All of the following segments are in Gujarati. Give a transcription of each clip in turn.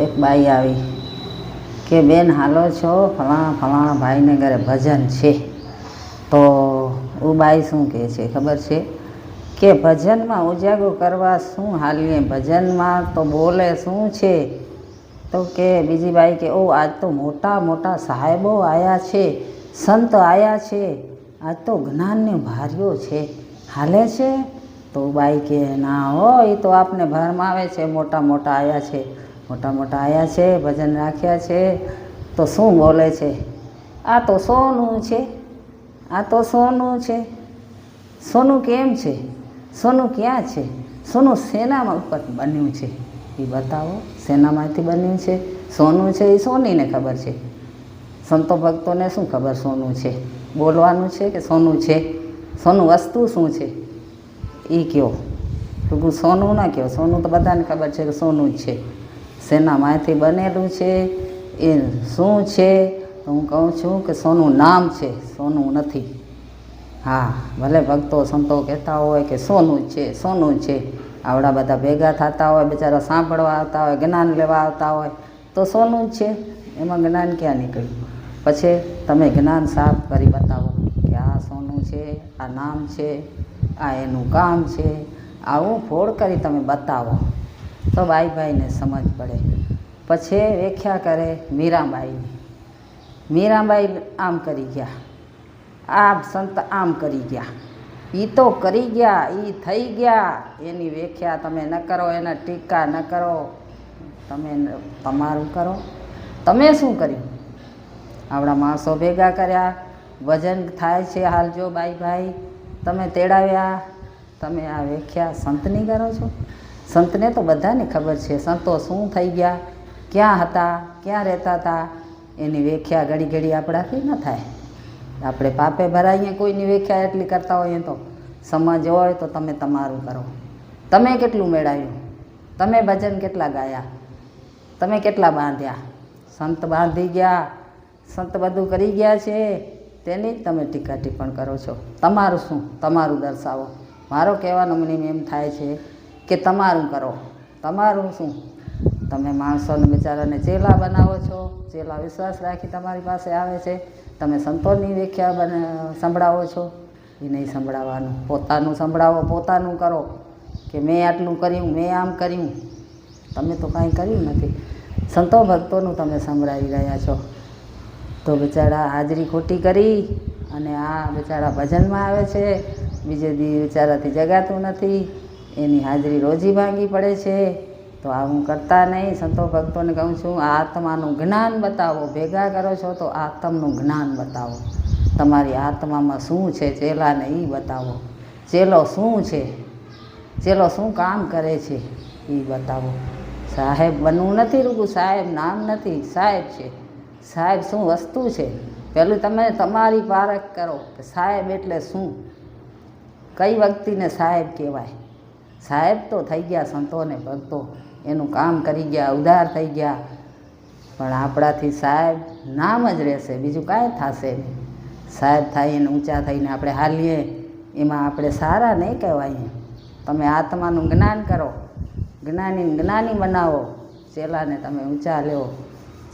એક બાઈ આવી કે, બેન, હાલો છો? ફલાણા ફલાણા ભાઈને ઘરે ભજન છે. તો એ બાઈ શું કહે છે? ખબર છે? કે, ભજનમાં ઉજાગરો કરવા શું હાલીએ? ભજનમાં તો બોલે શું છે? તો કે, બીજી બાઈ કે ઓ આજ તો મોટા મોટા સાહેબો આવ્યા છે, સંત આવ્યા છે, આજ તો જ્ઞાનને ભાર્યો છે. હાલે છે? તો બાઈ કે, ના હો એ તો આપને ભરમાવે છે, મોટા મોટા આવ્યા છે. મોટા મોટા આવ્યા છે, ભજન રાખ્યા છે. તો શું બોલે છે? આ તો સોનું છે. આ તો સોનું છે. સોનું કેમ છે? સોનું ક્યાં છે? સોનું શેનામાં ઉપર બન્યું છે. એ બતાવો શેનામાંથી બન્યું છે? સોનું છે એ સોનીને ખબર છે. સંતો ભક્તોને શું ખબર સોનું છે? બોલવાનું છે કે સોનું છે? સોનું વસ્તુ શું છે? એ કયો. ટૂંકું સોનું ના કહો સોનું તો બધાને ખબર છે કે સોનું જ છે. શેનામાંથી બનેલું છે? એ શું છે? હું કહું છું કે સોનું નામ છે, સોનું નથી. હા, ભલે ભક્તો સંતો કહેતા હોય કે સોનું છે સોનું છે. આવડા બધા ભેગા થતા હોય, બિચારા સાંભળવા આવતા હોય, જ્ઞાન લેવા આવતા હોય, તો સોનું જ છે. એમાં જ્ઞાન ક્યાં નીકળ્યું? પછી તમે જ્ઞાન સાફ કરી બતાવો કે આ સોનું છે, આ નામ છે, આ એનું કામ છે. આવું ફોડ કરી તમે બતાવો. તો બાઈભાઈને સમજ પડે. પછી વ્યાખ્યા કરે મીરાબાઈની. મીરાબાઈ આમ કરી ગયા. આ સંત આમ કરી ગયા. એ તો કરી ગયા એ થઈ ગયા. એની વ્યાખ્યા તમે ન કરો, એના ટીકા ન કરો. તમે તમારું કરો. તમે શું કર્યું? આપણા માણસો ભેગા કર્યા. વજન થાય છે હાલ જો બાઈ ભાઈ તમે તેડાવ્યા. તમે આ વ્યાખ્યા સંતની કરો છો? સંતને તો બધાને ખબર છે, સંતો શું થઈ ગયા, ક્યાં હતા, ક્યાં રહેતા હતા, એની વ્યાખ્યા ઘડી ઘડી આપણાથી ન થાય. આપણે પાપે ભરાઈએ, કોઈની વ્યાખ્યા એટલી કરતા હોઈએ તો. સમજ હોય તો તમે તમારું કરો. તમે કેટલું મેળવ્યું તમે ભજન કેટલા ગાયા? તમે કેટલા બાંધ્યા? સંત બાંધી ગયા, સંત બધું કરી ગયા છે, તેની જ તમે ટીકા ટિપ્પણ કરો છો. તમારું શું? તમારું દર્શાવો. મારો કહેવાનો મને એમ થાય છે કે તમારું કરો. તમારું શું? તમે માણસોને બિચારાને ચેલા બનાવો છો. ચેલા વિશ્વાસ રાખી તમારી પાસે આવે છે. તમે સંતોની વ્યાખ્યા બને, સંભળાવો છો. એ નહીં સંભળાવવાનું. પોતાનું સંભળાવો, પોતાનું કરો. કે મેં આટલું કર્યું, મેં આમ કર્યું. તમે તો કાંઈ કર્યું નથી. સંતો ભક્તોનું તમે સંભળાવી રહ્યા છો. તો બિચારા હાજરી ખોટી કરી અને આ બિચારા ભજનમાં આવે છે. બીજે દી બિચારાથી જગાતું નથી. એની હાજરી રોજી ભાંગી પડે છે. તો આ હું કરતા નહીં, સંતો ભક્તોને કહું છું આત્માનું જ્ઞાન બતાવો. ભેગા કરો છો તો આત્મનું જ્ઞાન બતાવો. તમારી આત્મામાં શું છે ચેલાને એ બતાવો. ચેલો શું છે? ચેલો શું કામ કરે છે? એ બતાવો. સાહેબ બનવું નથી રૂગું સાહેબ નામ નથી, સાહેબ છે. સાહેબ શું વસ્તુ છે? પહેલું તમે તમારી પારખ કરો. કે સાહેબ એટલે શું? કઈ વ્યક્તિને સાહેબ કહેવાય? સાહેબ તો થઈ ગયા સંતોને ભક્તો, એનું કામ કરી ગયા, ઉધાર થઈ ગયા. પણ આપણાથી સાહેબ નામ જ રહેશે, બીજું કાંઈ થશે નહીં. સાહેબ થઈને ઊંચા થઈને આપણે હાલીએ, એમાં આપણે સારા નહીં કહેવાય. તમે આત્માનું જ્ઞાન કરો, જ્ઞાની જ્ઞાની બનાવો. ચેલાને તમે ઊંચા લ્યો.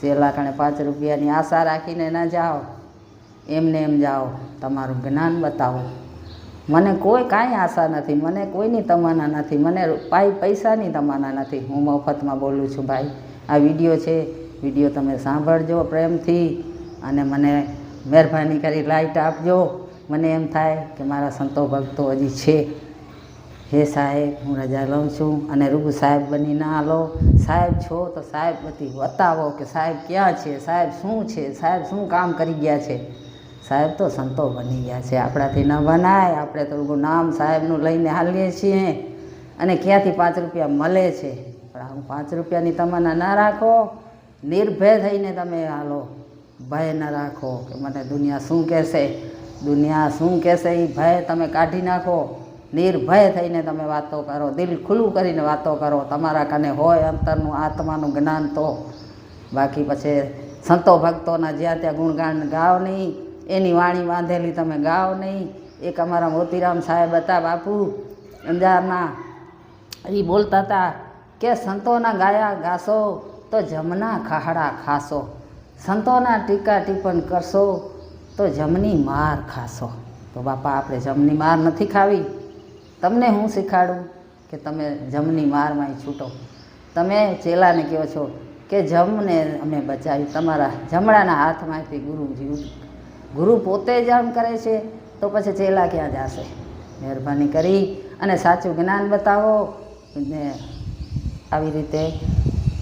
ચેલા કણે પાંચ રૂપિયાની આશા રાખીને ન જાઓ. એમને એમ જાઓ, તમારું જ્ઞાન બતાવો. મને કોઈ કાંઈ આશા નથી, મને કોઈની તમન્ના નથી, મને પાઈ પૈસાની તમન્ના નથી. હું મફતમાં બોલું છું, ભાઈ, આ વીડિયો છે, વીડિયો તમે સાંભળજો પ્રેમથી અને મને મહેરબાની કરી લાઈટ આપજો. મને એમ થાય કે મારા સંતો ભક્તો હજી છે. હે સાહેબ, હું રજા લઉં છું અને રૂબુ સાહેબ બની ના લો સાહેબ છો તો સાહેબ બધી બતાવો કે સાહેબ ક્યાં છે, સાહેબ શું છે, સાહેબ શું કામ કરી ગયા છે? સાહેબ તો સંતો બની ગયા છે, આપણાથી ન બનાય આપણે તો નામ સાહેબનું લઈને હાલીએ છીએ અને ક્યાંથી પાંચ રૂપિયા મળે છે? પણ આવું પાંચ રૂપિયાની તમન્ના ના રાખો. નિર્ભય થઈને તમે હાલો. ભય ન રાખો કે મને દુનિયા શું કહેશે? દુનિયા શું કહેશે એ ભય તમે કાઢી નાખો. નિર્ભય થઈને તમે વાતો કરો. દિલ ખુલ્લું કરીને વાતો કરો. તમારા કને હોય અંતરનું, આત્માનું જ્ઞાન તો. બાકી પછી સંતો ભક્તોના જ્યાં ત્યાં ગુણગાન ગાવ નહીં. એની વાણી બાંધેલી તમે ગાઓ નહીં. એક અમારા મોતીરામ સાહેબ હતા બાપુ, અંજારના. એ બોલતા હતા કે સંતોના ગાયા ગાશો તો જમના ખાહડા ખાશો. સંતોના ટીકા ટીપણ કરશો તો જમની માર ખાશો. તો બાપા, આપણે જમની માર નથી ખાવી. તમને હું શીખાડું કે તમે જમની મારમાંય છૂટો. તમે ચેલાને કહો છો કે જમને અમે બચાવી તમારા જમણાના હાથમાંથી ગુરુજી ગુરુ પોતે જ આમ કરે છે, તો પછી ચેલા ક્યાં જશે? મહેરબાની કરી અને સાચું જ્ઞાન બતાવો ને આવી રીતે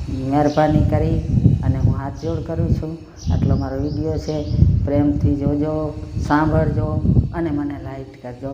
મહેરબાની કરી અને હું હાથ જોડ કરું છું. આટલો મારો વીડિયો છે. પ્રેમથી જોજો, સાંભળજો અને મને લાઈક કરજો.